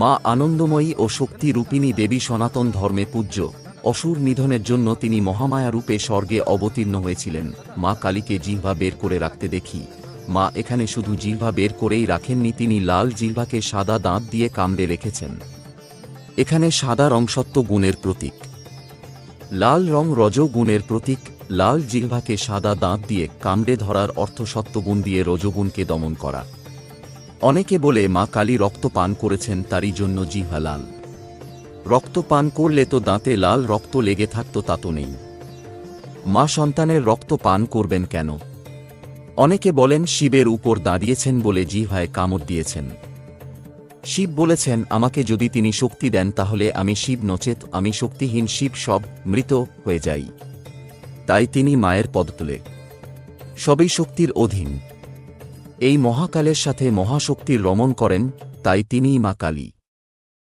মা আনন্দময়ী ও শক্তি রূপিণী দেবী সনাতন ধর্মে পূজ্য। অসুর নিধনের জন্য তিনি মহামায়া রূপে স্বর্গে অবতীর্ণ হয়েছিলেন। মা কালীকে জিহ্বা বের করে রাখতে দেখি। মা এখানে শুধু জিহ্বা বের করেই রাখেননি, তিনি লাল জিহ্বাকে সাদা দাঁত দিয়ে কামড়ে রেখেছেন। এখানে সাদা রং সত্য গুণের প্রতীক। লাল রং রজ গুণের প্রতীক। লাল জিহ্বাকে সাদা দাঁত দিয়ে কামড়ে ধরার অর্থ সত্যগুণ দিয়ে রজগুণকে দমন করা। অনেকে বলে মা কালী রক্ত পান করেছেন তারই জন্য জিহ্বা লাল রক্ত পান করলে তো দাঁতে লাল রক্ত লেগে থাকতো, তা তো নেই। মা সন্তানের রক্ত পান করবেন কেন? অনেকে বলেন, শিবের উপর দাঁড়িয়েছেন বলে জিহ্বায় কামড় দিয়েছেন। শিব বলেছেন, আমাকে যদি তিনি শক্তি দেন তাহলে আমি শিব নচেত, আমি শক্তিহীন শিব সব মৃত হয়ে যাই। তাই তিনি মায়ের পদ তুলে। সবই শক্তির অধীন। এই মহাকালের সাথে মহাশক্তির রমণ করেন তাই তিনিই মা কালী।